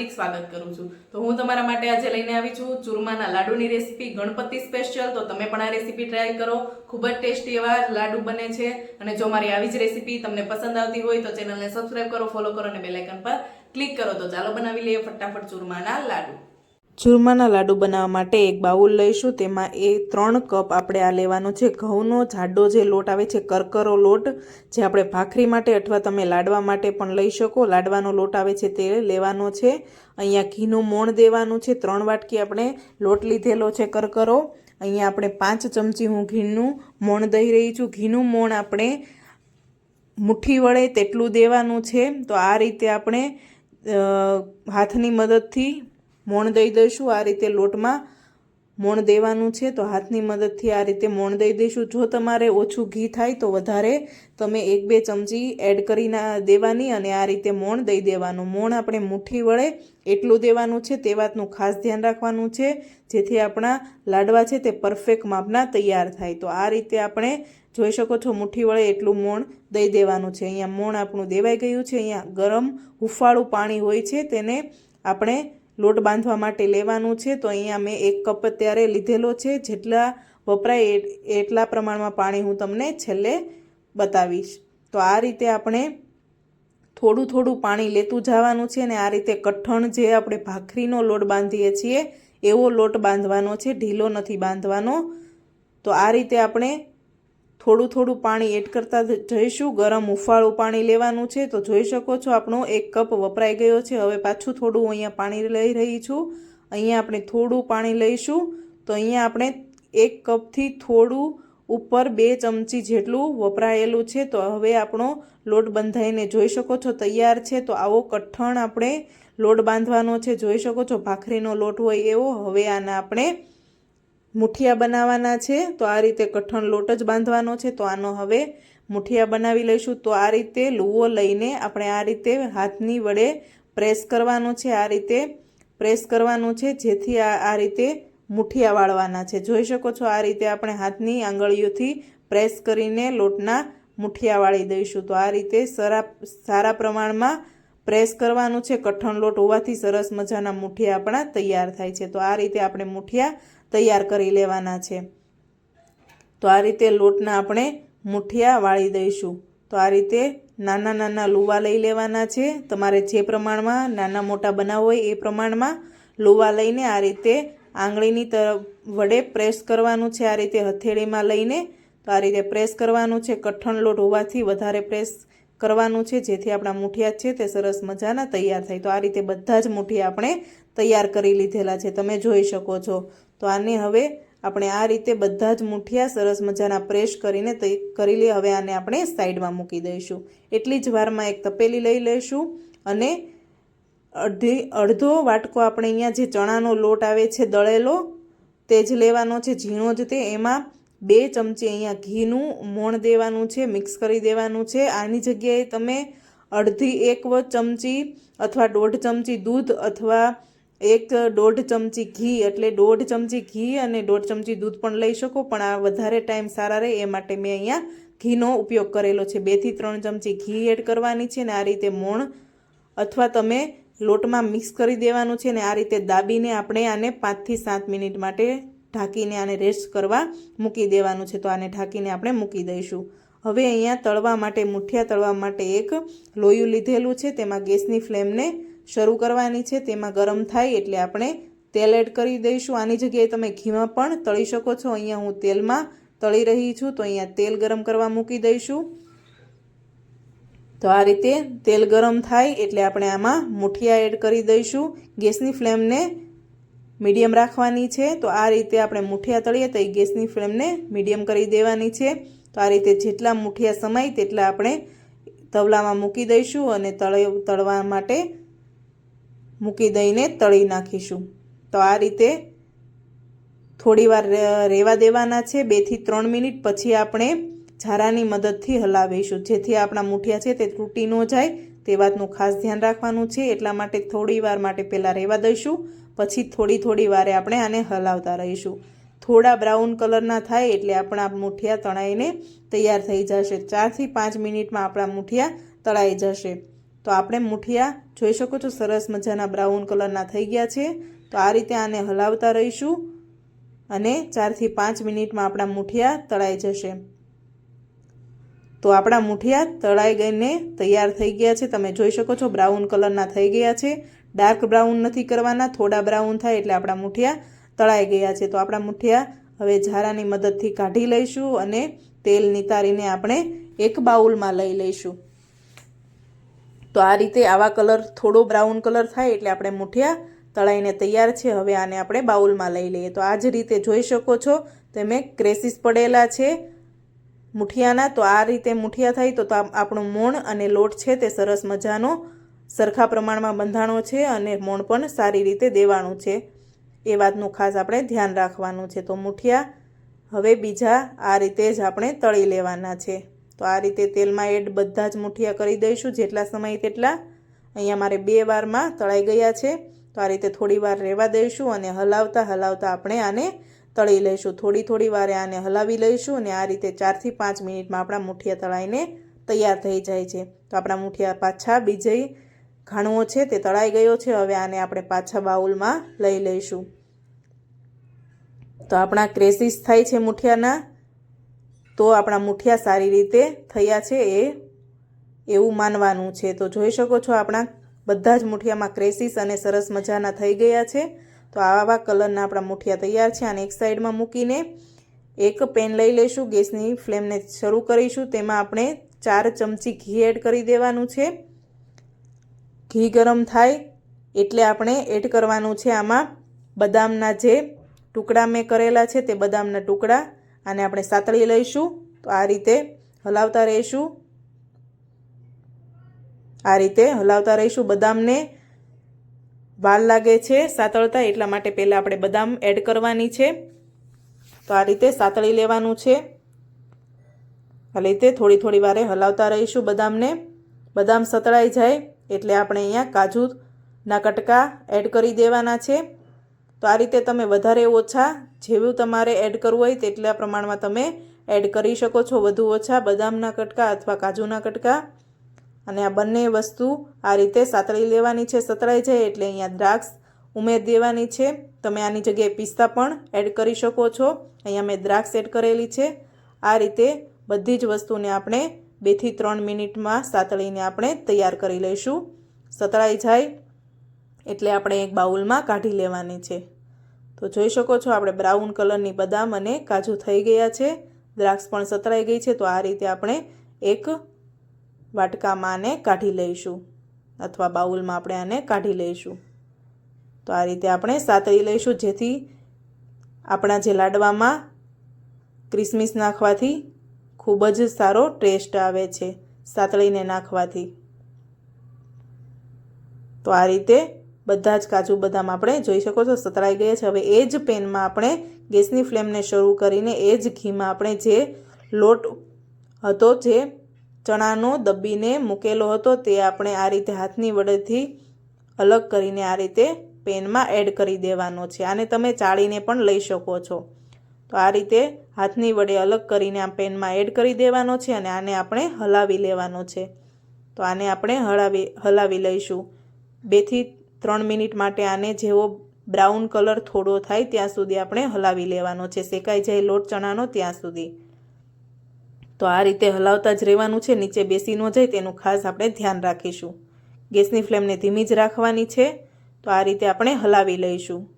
હાર્દિક સ્વાગત કરું છું. તો હું તમારા માટે આજે લઈને આવી છું ચૂરમાના લાડુની રેસીપી ગણપતિ સ્પેશિયલ તો તમે પણ આ રેસીપી ટ્રાય કરો. ખૂબ જ ટેસ્ટી એવા લાડુ બને છે. અને જો મારી આવી જ રેસીપી તમને પસંદ આવતી હોય તો ચેનલને સબસ્ક્રાઈબ કરો ફોલો કરો અને બેલાઇકન પર ક્લિક કરો. તો ચાલો બનાવી લઈએ ફટાફટ ચૂરમાના લાડુ. ચૂરમાના લાડુ બનાવવા માટે એક બાઉલ લઈશું. તેમાં એ ત્રણ કપ આપણે આ લેવાનો છે ઘઉંનો જાડો જે લોટ આવે છે, કરકરો લોટ, જે આપણે ભાખરી માટે અથવા તમે લાડવા માટે પણ લઈ શકો. લાડવાનો લોટ આવે છે તે લેવાનો છે. અહીંયા ઘીનું મોણ દેવાનું છે. ત્રણ વાટકી આપણે લોટ લીધેલો છે કરકરો. અહીંયા આપણે પાંચ ચમચી હું ઘીનું મોણ દઈ રહી છું. ઘીનું મોણ આપણે મુઠ્ઠી વડે તેટલું દેવાનું છે. તો આ રીતે આપણે હાથની મદદથી મોણ દઈ દઈશું. આ રીતે લોટમાં મોણ દેવાનું છે તો હાથની મદદથી આ રીતે મોણ દઈ દઈશું. જો તમારે ઓછું ઘી થાય તો વધારે તમે એક બે ચમચી એડ કરીને દેવાની અને આ રીતે મોણ દઈ દેવાનું. મોણ આપણે મુઠ્ઠી વડે એટલું દેવાનું છે, તે વાતનું ખાસ ધ્યાન રાખવાનું છે. જેથી આપણા લાડવા છે તે પરફેક્ટ માપના તૈયાર થાય. તો આ રીતે આપણે જોઈ શકો છો મુઠ્ઠી વડે એટલું મોણ દઈ દેવાનું છે. અહીંયા મોણ આપણું દેવાઈ ગયું છે. અહીંયા ગરમ હુફાળું પાણી હોય છે, તેને આપણે લોટ બાંધવા માટે લેવાનું છે, તો અહીંયા મેં એક કપ અત્યારે લીધેલો છે. જેટલા વપરાય એટલા પ્રમાણમાં પાણી હું તમને છેલ્લે બતાવીશ. તો આ રીતે આપણે થોડું થોડું પાણી લેતું જવાનું છે ને આ રીતે કઠણ જે આપણે ભાખરીનો લોટ બાંધીએ છીએ, એવો લોટ બાંધવાનો છે, ઢીલો નથી બાંધવાનો. તો આ રીતે આપણે થોડું થોડું પાણી એડ કરતા જઈશું. ગરમ હુંફાળું પાણી લેવાનું છે. તો જોઈ શકો છો આપણો એક કપ વપરાઈ ગયો છે. હવે પાછું થોડું અહીંયા પાણી લઈ રહી છું. અહીંયા આપણે થોડું પાણી લઈશું. તો અહીંયા આપણે એક કપથી થોડું ઉપર બે ચમચી જેટલું વપરાયેલું છે. તો હવે આપણો લોટ બંધાઈને જોઈ શકો છો તૈયાર છે. તો આવો કઠણ આપણે લોટ બાંધવાનો છે. જોઈ શકો છો ભાખરીનો લોટ હોય એવો. હવે આના આપણે મુઠિયા બનાવવાના છે, તો આ રીતે કઠણ લોટ જ બાંધવાનો છે, તો આનો હવે મુઠિયા બનાવી લઈશું. તો આ રીતે લૂવો લઈને આપણે આ રીતે હાથની વડે પ્રેસ કરવાનો છે, આ રીતે પ્રેસ કરવાનું છે, જેથી આ આ રીતે મુઠિયા વાળવાના છે. જોઈ શકો છો, આ રીતે આપણે હાથની આંગળીઓથી પ્રેસ કરીને લોટના મુઠિયા વાળી દઈશું. તો આ રીતે સરા, સારા પ્રમાણમાં પ્રેસ કરવાનું છે, કઠણ લોટ હોવાથી સરસ મજાના મુઠિયા આપણા તૈયાર થાય છે. તો આ રીતે આપણે મુઠિયા તૈયાર કરી લેવાના છે. તો આ રીતે લોટના આપણે મુઠિયા વાળી દઈશું. તો આ રીતે નાના નાના લુવા લઈ લેવાના છે. તમારે જે પ્રમાણમાં નાના મોટા બનાવવા હોય એ પ્રમાણમાં લુવા લઈને આ રીતે આંગળીની તરફ વડે પ્રેસ કરવાનું છે. આ રીતે હથેળીમાં લઈને તો આ રીતે પ્રેસ કરવાનું છે. કઠણ લોટ હોવાથી વધારે પ્રેસ કરવાનું છે. જેથી આપણા મુઠિયા છે તે સરસ મજાના તૈયાર થાય. તો આ રીતે બધા જ મુઠિયા આપણે તૈયાર કરી લીધેલા છે. તમે જોઈ શકો છો. તો આને હવે આપણે આ રીતે બધા જ મુઠિયા સરસ મજાના પ્રેસ કરીને કરી લઈએ. હવે આને આપણે સાઈડમાં મૂકી દઈશું. એટલી જ વારમાં એક તપેલી લઈ લઈશું અને અડધી, અડધો વાટકો આપણે અહીંયા જે ચણાનો લોટ આવે છે દળેલો, તે જ લેવાનો છે, ઝીણો જ તે. એમાં બે ચમચી અહીંયા ઘીનું મોણ દેવાનું છે, મિક્સ કરી દેવાનું છે. આની જગ્યાએ તમે અડધી એક ચમચી અથવા દોઢ ચમચી દૂધ અથવા એક દોઢ ચમચી ઘી, એટલે દોઢ ચમચી ઘી અને દોઢ ચમચી દૂધ પણ લઈ શકો, પણ આ વધારે ટાઈમ સારા રહે, એ માટે મેં અહીંયા ઘીનો ઉપયોગ કરેલો છે. બેથી ત્રણ ચમચી ઘી એડ કરવાની છે ને આ રીતે મોણ અથવા તમે લોટમાં મિક્સ કરી દેવાનું છે ને આ રીતે દાબીને આપણે આને પાંચથી સાત મિનિટ માટે ઢાંકીને આને રેસ્ટ કરવા મૂકી દેવાનું છે. તો આને ઢાંકીને આપણે મૂકી દઈશું. હવે અહીંયા તળવા માટે, મુઠિયા તળવા માટે એક લોયું લીધેલું છે. તેમાં ગેસની ફ્લેમને શરૂ કરવાની છે. તેમાં ગરમ થાય એટલે આપણે તેલ એડ કરી દઈશું. આની જગ્યાએ તમે ઘીમાં પણ તળી શકો છો. અહીંયા હું તેલમાં તળી રહી છું. તો અહીંયા તેલ ગરમ કરવા મૂકી દઈશું. તો આ રીતે તેલ ગરમ થાય એટલે આપણે આમાં મુઠિયા એડ કરી દઈશું. ગેસની ફ્લેમને મીડિયમ રાખવાની છે. તો આ રીતે આપણે મુઠિયા તળીએ તો એ ગેસની ફ્લેમને મીડિયમ કરી દેવાની છે. તો આ રીતે જેટલા મુઠિયા સમાય તેટલા આપણે તવલામાં મૂકી દઈશું અને તળ તળવા માટે મૂકી દઈને તળી નાખીશું. તો આ રીતે થોડીવાર રહેવા દેવાના છે. બેથી ત્રણ મિનિટ પછી આપણે ઝારાની મદદથી હલાવીશું. જેથી આપણા મૂઠિયા છે તે તૂટી ન જાય. તે વાતનું ખાસ ધ્યાન રાખવાનું છે. એટલા માટે થોડી વાર માટે પહેલાં રહેવા દઈશું. પછી થોડી થોડી વારે આપણે આને હલાવતા રહીશું. થોડા બ્રાઉન કલરના થાય એટલે આપણા મૂઠિયા તળાઈને તૈયાર થઈ જશે. ચારથી પાંચ મિનિટમાં આપણા મૂઠિયા તળાઈ જશે. તો આપણે મુઠિયા જોઈ શકો છો, સરસ મજાના બ્રાઉન કલરના થઈ ગયા છે. તો આ રીતે આને હલાવતા રહીશું અને ચારથી પાંચ મિનિટમાં આપણા મુઠિયા તળાઈ જશે. તો આપણા મુઠિયા તળાઈ ગઈને તૈયાર થઈ ગયા છે. તમે જોઈ શકો છો બ્રાઉન કલરના થઈ ગયા છે. ડાર્ક બ્રાઉન નથી કરવાના, થોડા બ્રાઉન થાય એટલે આપણા મુઠિયા તળાઈ ગયા છે. તો આપણા મુઠિયા હવે ઝારાની મદદથી કાઢી લઈશું અને તેલ નિતારીને આપણે એક બાઉલમાં લઈ લઈશું. તો આ રીતે આવા કલર થોડો બ્રાઉન કલર થાય એટલે આપણે મૂઠિયા તળાઈને તૈયાર છે. હવે આને આપણે બાઉલમાં લઈ લઈએ. તો આ જ રીતે જોઈ શકો છો, તમે ક્રેસીસ પડેલા છે મુઠિયાના. તો આ રીતે મુઠિયા થાય તો તો આપણું મોણ અને લોટ છે તે સરસ મજાનો સરખા પ્રમાણમાં બંધાણો છે અને મોણ પણ સારી રીતે દેવાનું છે. એ વાતનું ખાસ આપણે ધ્યાન રાખવાનું છે. તો મુઠિયા હવે બીજા આ રીતે જ આપણે તળી લેવાના છે. તો આ રીતે તેલમાં એડ બધા જ મુઠિયા કરી દઈશું, જેટલા સમય તેટલા. અહીંયા મારે બે વારમાં તળાઈ ગયા છે, તો આ રીતે થોડી વાર રહેવા દઈશું અને હલાવતા હલાવતા આપણે આને તળી લઈશું. થોડી થોડી વારે આને હલાવી લઈશું અને આ રીતે ચારથી પાંચ મિનિટમાં આપણા મુઠિયા તળાઈને તૈયાર થઈ જાય છે. તો આપણા મુઠિયા પાછા બીજે ઘાણવો છે તે તળાઈ ગયો છે, હવે આને આપણે પાછા બાઉલમાં લઈ લઈશું. તો આપણા ક્રેસીસ થાય છે મુઠિયાના. તો આપણા મુઠિયા સારી રીતે થયા છે એ એવું માનવાનું છે. તો જોઈ શકો છો આપણા બધા જ મુઠિયામાં ક્રેસીસ અને સરસ મજાના થઈ ગયા છે. તો આવા કલરના આપણા મુઠિયા તૈયાર છે. અને એક સાઈડમાં મૂકીને એક પેન લઈ લઈશું. ગેસની ફ્લેમને શરૂ કરીશું. તેમાં આપણે ચાર ચમચી ઘી એડ કરી દેવાનું છે. ઘી ગરમ થાય એટલે આપણે એડ કરવાનું છે આમાં બદામના જે ટુકડા મેં કરેલા છે તે બદામના ટુકડા આને આપણે સાતળી લઈશું. તો આ રીતે હલાવતા રહીશું. આ રીતે હલાવતા રહીશું. બદામને વાલ લાગે છે સાતળતા, એટલા માટે પહેલાં આપણે બદામ એડ કરવાની છે. તો આ રીતે સાતળી લેવાનું છે. આ રીતે થોડી થોડી વારે હલાવતા રહીશું બદામને. બદામ સતળાઈ જાય એટલે આપણે અહીંયા કાજુના કટકા એડ કરી દેવાના છે. તો આ રીતે તમે વધારે ઓછા જેવું તમારે એડ કરવું હોય તેટલા પ્રમાણમાં તમે એડ કરી શકો છો. વધુ ઓછા બદામના કટકા અથવા કાજુના કટકા. અને આ બંને વસ્તુ આ રીતે સાતળી લેવાની છે. સતળાઈ જાય એટલે અહીંયા દ્રાક્ષ ઉમેર દેવાની છે. તમે આની જગ્યાએ પિસ્તા પણ એડ કરી શકો છો. અહીંયા મેં દ્રાક્ષ એડ કરેલી છે. આ રીતે બધી જ વસ્તુને આપણે બેથી ત્રણ મિનિટમાં સાતળીને આપણે તૈયાર કરી લઈશું. સતળાઈ જાય એટલે આપણે એક બાઉલમાં કાઢી લેવાની છે. તો જોઈ શકો છો, આપણે બ્રાઉન કલરની બદામ અને કાજુ થઈ ગયા છે. દ્રાક્ષ પણ સતરાઈ ગઈ છે, તો આ રીતે આપણે એક વાટકામાં આને કાઢી લઈશું. અથવા બાઉલમાં આપણે આને કાઢી લઈશું. તો આ રીતે આપણે સાતળી લઈશું, જેથી આપણા જે લાડવામાં ક્રિસમિસ નાખવાથી ખૂબ જ સારો ટેસ્ટ આવે છે, સાતળીને નાખવાથી. તો આ રીતે બધા જ કાજુ બદામ આપણે જોઈ શકો છો સતળાઈ ગયા છે. હવે એ જ પેનમાં આપણે ગેસની ફ્લેમને શરૂ કરીને એ જ ઘીમાં આપણે જે લોટ હતો, જે ચણાનો દબીને મૂકેલો હતો, તે આપણે આ રીતે હાથની વડેથી અલગ કરીને આ રીતે પેનમાં એડ કરી દેવાનો છે. આને તમે ચાળીને પણ લઈ શકો છો. તો આ રીતે હાથની વડે અલગ કરીને આ પેનમાં એડ કરી દેવાનો છે અને આને આપણે હલાવી લેવાનો છે. તો આને આપણે હળાવી, હલાવી લઈશું. બેથી ત્રણ મિનિટ માટે આને જેવો બ્રાઉન કલર થોડો થાય ત્યાં સુધી આપણે હલાવી લેવાનો છે. શેકાઈ જાય લોટ ચણાનો ત્યાં સુધી. તો આ રીતે હલાવતા જ રહેવાનું છે. નીચે બેસી ન જાય તેનું ખાસ આપણે ધ્યાન રાખીશું. ગેસની ફ્લેમને ધીમી જ રાખવાની છે. તો આ રીતે આપણે હલાવી લઈશું.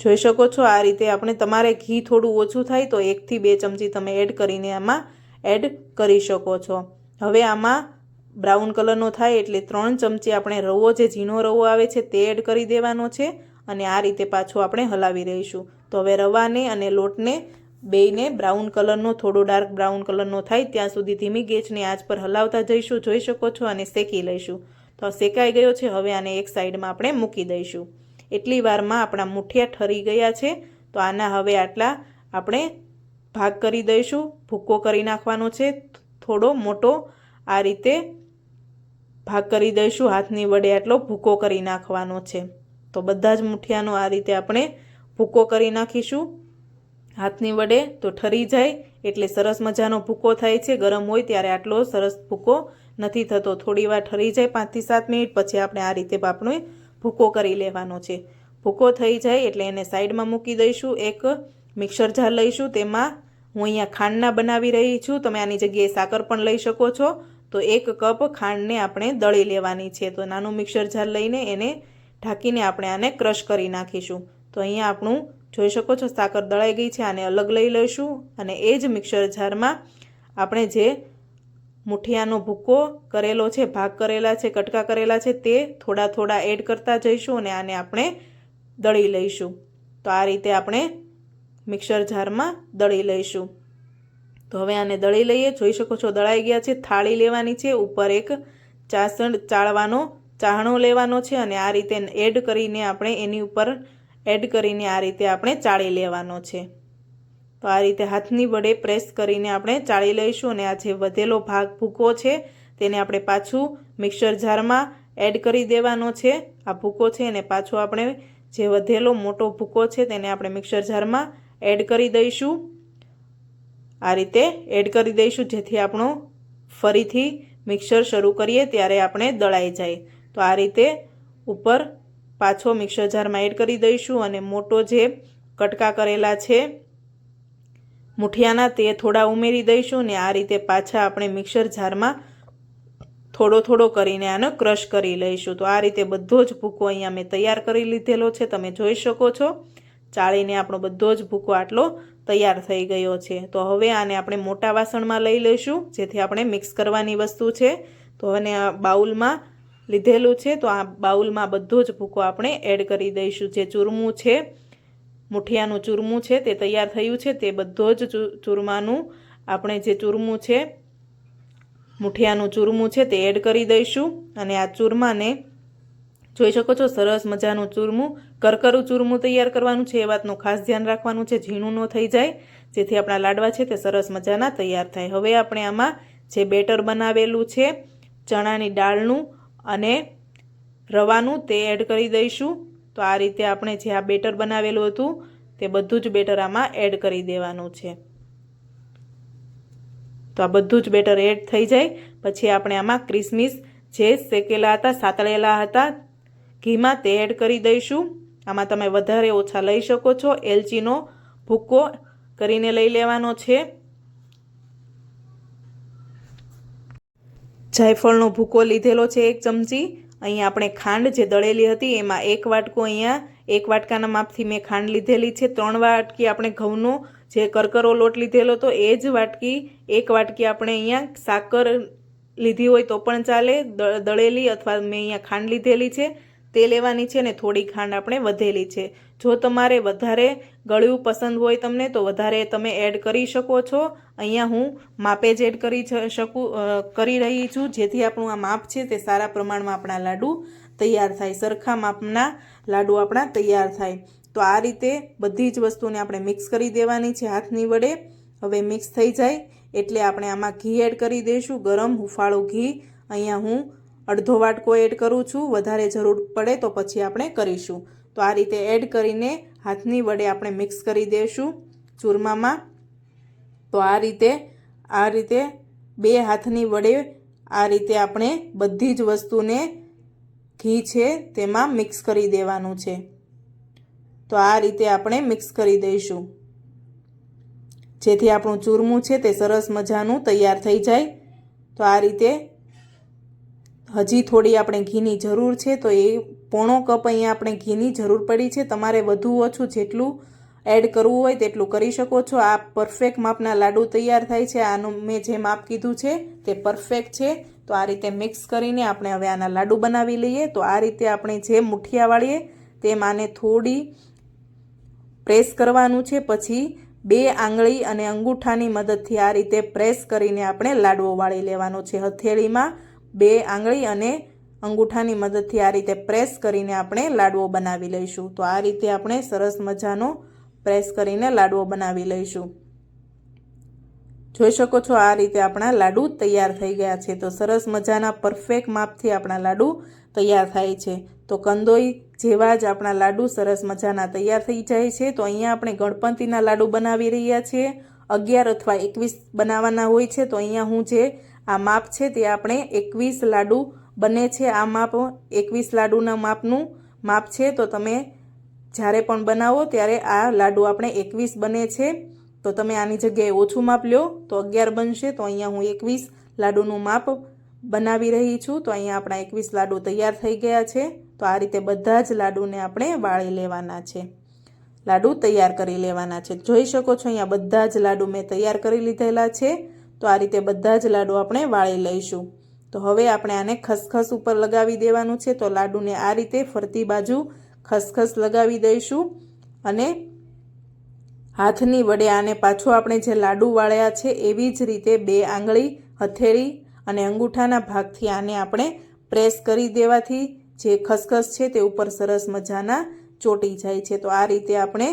જોઈ શકો છો આ રીતે આપણે તમારે ઘી થોડું ઓછું થાય તો એકથી બે ચમચી તમે એડ કરીને આમાં એડ કરી શકો છો. હવે આમાં બ્રાઉન કલરનો થાય એટલે ત્રણ ચમચી આપણે રવો, જે ઝીણો રવો આવે છે તે એડ કરી દેવાનો છે અને આ રીતે પાછું આપણે હલાવી રહીશું. તો હવે રવાને અને લોટને બેયને બ્રાઉન કલરનો, થોડો ડાર્ક બ્રાઉન કલરનો થાય ત્યાં સુધી ધીમી ગેસની આંચ પર હલાવતા જઈશું, જોઈ શકો છો, અને શેકી લઈશું. તો શેકાઈ ગયો છે, હવે આને એક સાઈડમાં આપણે મૂકી દઈશું. એટલી વારમાં આપણા મુઠિયા ઠરી ગયા છે, તો આના હવે આટલા આપણે ભાગ કરી દઈશું. ભૂક્કો કરી નાખવાનો છે, થોડો મોટો આ રીતે ભાગ કરી દઈશું, હાથની વડે આટલો ભૂકો કરી નાખવાનો છે. તો બધા જ મુઠિયાનો આ રીતે આપણે ભૂકો કરી નાખીશું. હાથની વડે તો ઠરી જાય, એટલે સરસ મજાનો ભૂકો થાય છે. ગરમ હોય ત્યારે આટલો સરસ ભૂકો નથી થતો. થોડી વાર ઠરી જાય પાંચથી સાત મિનિટ, પછી આપણે આ રીતે આપણો ભૂકો કરી લેવાનો છે. ભૂકો થઈ જાય એટલે એને સાઈડમાં મૂકી દઈશું, એક મિક્સર જાર લઈશું. તેમાં હું અહીંયા ખાંડના બનાવી રહી છું. તમે આની જગ્યાએ સાકર પણ લઈ શકો છો. તો એક કપ ખાંડને આપણે દળી લેવાની છે. તો નાનું મિક્સર જાર લઈને એને ઢાંકીને આપણે આને ક્રશ કરી નાખીશું. તો અહીંયા આપણું, જોઈ શકો છો, સાકર દળાઈ ગઈ છે. આને અલગ લઈ લઈશું અને એ જ મિક્સર જારમાં આપણે જે મુઠિયાનો ભૂકો કરેલો છે, ભાગ કરેલા છે, કટકા કરેલા છે, તે થોડા થોડા એડ કરતા જઈશું અને આને આપણે દળી લઈશું. તો આ રીતે આપણે મિક્સર જારમાં દળી લઈશું. તો હવે આને દળી લઈએ. જોઈ શકો છો દળાઈ ગયા છે. થાળી લેવાની છે. ઉપર એક ચાસણ ચાળવાનો, ચાહણો લેવાનો છે અને આ રીતે એડ કરીને આપણે એની ઉપર એડ કરીને આ રીતે આપણે ચાળી લેવાનો છે. તો આ રીતે હાથની વડે પ્રેસ કરીને આપણે ચાળી લઈશું અને આ જે વધેલો ભાગ ભૂકો છે તેને આપણે પાછું મિક્સર જારમાં એડ કરી દેવાનો છે. આ ભૂકો છે અને પાછો આપણે જે વધેલો મોટો ભૂકો છે તેને આપણે મિક્સર જારમાં એડ કરી દઈશું. આ રીતે એડ કરી દઈશું, જેથી આપણો ફરીથી મિક્સર શરૂ કરીએ ત્યારે આપણે દળાઈ જાય. તો આ રીતે ઉપર પાછો મિક્સર જારમાં એડ કરી દઈશું અને મોટો જે કટકા કરેલા છે, મુઠિયાના તે થોડા ઉમેરી દઈશું ને આ રીતે પાછા આપણે મિક્સર જારમાં થોડો થોડો કરીને આને ક્રશ કરી લઈશું. તો આ રીતે બધો જ ભૂકો અહીંયા મેં તૈયાર કરી લીધેલો છે, તમે જોઈ શકો છો. ચાળીને આપણો બધો જ ભૂકો આટલો તૈયાર થઈ ગયો છે. તો હવે આને આપણે મોટા વાસણમાં લઈ લઈશું, જેથી આપણે મિક્સ કરવાની વસ્તુ છે. તો હવે આ બાઉલમાં લીધેલું છે. તો આ બાઉલમાં બધો જ ભૂકો આપણે એડ કરી દઈશું. જે ચૂરમું છે, મુઠિયાનું ચૂરમું છે, તે તૈયાર થયું છે. તે બધો જ ચૂરમાનું આપણે જે ચૂરમું છે, મુઠિયાનું ચૂરમું છે, તે એડ કરી દઈશું. અને આ ચૂરમાને જોઈ શકો છો, સરસ મજાનું ચૂરમું, કરકરું ચૂરમું તૈયાર કરવાનું છે, એ વાતનું ખાસ ધ્યાન રાખવાનું છે, ઝીણું ન થઈ જાય. જેથી આપણા લાડવા છે તે સરસ મજાના તૈયાર થાય. હવે આપણે આમાં જે બેટર બનાવેલું છે, ચણાની દાળનું અને રવાનું તે એડ કરી દઈશું. તો આ રીતે આપણે જે આ બેટર બનાવેલું હતું, તે બધું જ બેટર આમાં એડ કરી દેવાનું છે. તો આ બધું જ બેટર એડ થઈ જાય. પછી આપણે આમાં ક્રિસમિસ જે શેકેલા હતા, સાતળેલા હતા ઘીમાં તે એડ કરી દઈશું. આમાં તમે વધારે ઓછા લઈ શકો છો. એલચીનો ભૂક્કો કરીને લઈ લેવાનો છે. જાયફળનો ભૂકો લીધેલો છે એક ચમચી. અહીંયા આપણે ખાંડ જે દળેલી હતી એમાં એક વાટકો અહીંયા, એક વાટકાના માપથી મેં ખાંડ લીધેલી છે. ત્રણ વાટકી આપણે ઘઉંનો જે કરકરો લોટ લીધેલો હતો એ જ વાટકી, એક વાટકી આપણે અહીંયા સાકર લીધી હોય તો પણ ચાલે. દળેલી અથવા મેં અહીંયા ખાંડ લીધેલી છે. તે લેવાની છે ને થોડી ખાંડ આપણે વધેલી છે. જો તમારે વધારે ગળ્યું પસંદ હોય તમને, તો વધારે તમે એડ કરી શકો છો. અહીંયા હું માપે જ એડ કરી શકું કરી રહી છું. જેથી આપણું આ માપ છે તે સારા પ્રમાણમાં આપણા લાડુ તૈયાર થાય. સરખા માપના લાડુ આપણા તૈયાર થાય. તો આ રીતે બધી જ વસ્તુને આપણે મિક્સ કરી દેવાની છે હાથની વડે. હવે મિક્સ થઈ જાય એટલે આપણે આમાં ઘી એડ કરી દઈશું. ગરમ હુંફાળું ઘી. અહીંયા હું અડધો વાટકો એડ કરું છું, વધારે જરૂર પડે તો પછી આપણે કરીશું. તો આ રીતે એડ કરીને હાથની વડે આપણે મિક્સ કરી દઈશું ચૂરમામાં. તો આ રીતે આ રીતે બે હાથની વડે આ રીતે આપણે બધી જ વસ્તુને ઘી છે તેમાં મિક્સ કરી દેવાનું છે. તો આ રીતે આપણે મિક્સ કરી દઈશું. જેથી આપણું ચૂરમું છે તે સરસ મજાનું તૈયાર થઈ જાય. તો આ રીતે હજી થોડી આપણે ઘીની જરૂર છે, તો એ પોણો કપ અહીંયા આપણે ઘીની જરૂર પડી છે. તમારે વધુ ઓછું જેટલું એડ કરવું હોય તેટલું કરી શકો છો. આ પરફેક્ટ માપના લાડુ તૈયાર થાય છે. આનું મેં જે માપ કીધું છે તે પરફેક્ટ છે. તો આ રીતે મિક્સ કરીને આપણે હવે આના લાડુ બનાવી લઈએ. તો આ રીતે આપણે જે મુઠિયા વાળીએ તેમ આને થોડી પ્રેસ કરવાનું છે. પછી બે આંગળી અને અંગૂઠાની મદદથી આ રીતે પ્રેસ કરીને આપણે લાડવો વાળી લેવાનો છે. હથેળીમાં બે આંગળી અને અંગૂઠાની મદદથી આ રીતે પ્રેસ કરીને આપણે લાડવો બનાવી લઈશું. તો આ રીતે આપણે સરસ મજાનો પ્રેસ કરીને લાડવો બનાવી લઈશું. જોઈ શકો છો આ રીતે આપણા લાડુ તૈયાર થઈ ગયા છે. તો સરસ મજાના પરફેક્ટ માપથી આપણા લાડુ તૈયાર થાય છે. તો કંદોઈ જેવા જ આપણા લાડુ સરસ મજાના તૈયાર થઈ જાય છે. તો અહીંયા આપણે ગણપતિના લાડુ બનાવી રહ્યા છીએ. અગિયાર અથવા એકવીસ બનાવવાના હોય છે. તો અહીંયા હું જે આ માપ છે તે આપણે એકવીસ લાડુ બને છે. આ માપ એકવીસ લાડુના માપનું માપ છે. તો તમે જ્યારે પણ બનાવો ત્યારે આ લાડુ આપણે એકવીસ બને છે. તો તમે આની જગ્યાએ ઓછું માપ લો તો અગિયાર બનશે. તો અહીંયા હું એકવીસ લાડુનું માપ બનાવી રહી છું. તો અહીંયા આપણા એકવીસ લાડુ તૈયાર થઈ ગયા છે. તો આ રીતે બધા જ લાડુને આપણે વાળી લેવાના છે. લાડુ તૈયાર કરી લેવાના છે. જોઈ શકો છો અહીંયા બધા જ લાડુ મેં તૈયાર કરી લીધેલા છે. તો આ રીતે બધા જ લાડુ આપણે વાળી લઈશું. તો હવે આપણે આને ખસખસ ઉપર લગાવી દેવાનું છે. તો લાડુને આ રીતે ફરતી બાજુ ખસખસ લગાવી દઈશું અને હાથની વડે આને પાછો આપણે જે લાડુ વાળ્યા છે એવી જ રીતે બે આંગળી, હથેળી અને અંગૂઠાના ભાગથી આને આપણે પ્રેસ કરી દેવાથી જે ખસખસ છે તે ઉપર સરસ મજાના ચોટી જાય છે. તો આ રીતે આપણે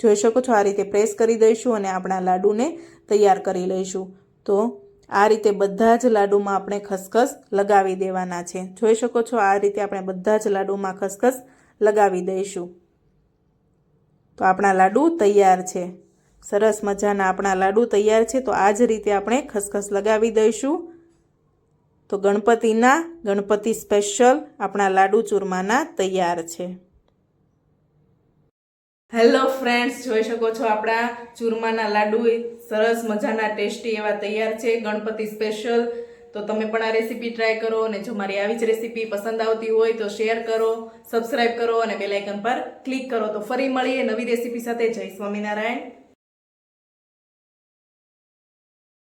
જોઈ શકો છો, આ રીતે પ્રેસ કરી દઈશું અને આપણા લાડુને તૈયાર કરી લઈશું. તો આ રીતે બધા જ લાડુમાં આપણે ખસખસ લગાવી દેવાના છે. જોઈ શકો છો, આ રીતે આપણે બધા જ લાડુમાં ખસખસ લગાવી દઈશું. તો આપણા લાડુ તૈયાર છે. સરસ મજાના આપણા લાડુ તૈયાર છે. તો આ જ રીતે આપણે ખસખસ લગાવી દઈશું. તો ગણપતિના ગણપતિ સ્પેશિયલ આપણા લાડુ ચૂરમાના તૈયાર છે. હેલો ફ્રેન્ડ્સ જોઈ શકો છો આપણા ચૂરમાના લાડુ. સરસ મજાના ટેસ્ટી એવા તૈયાર છે. ગણપતિ સ્પેશિયલ તો તમે પણ આ રેસીપી ટ્રાય કરો અને જો મારી આવી જ રેસીપી પસંદ આવતી હોય તો શેર કરો સબસ્ક્રાઈબ કરો અને બેલાઇકન પર ક્લિક કરો. તો ફરી મળીએ નવી રેસીપી સાથે. જય સ્વામિનારાયણ.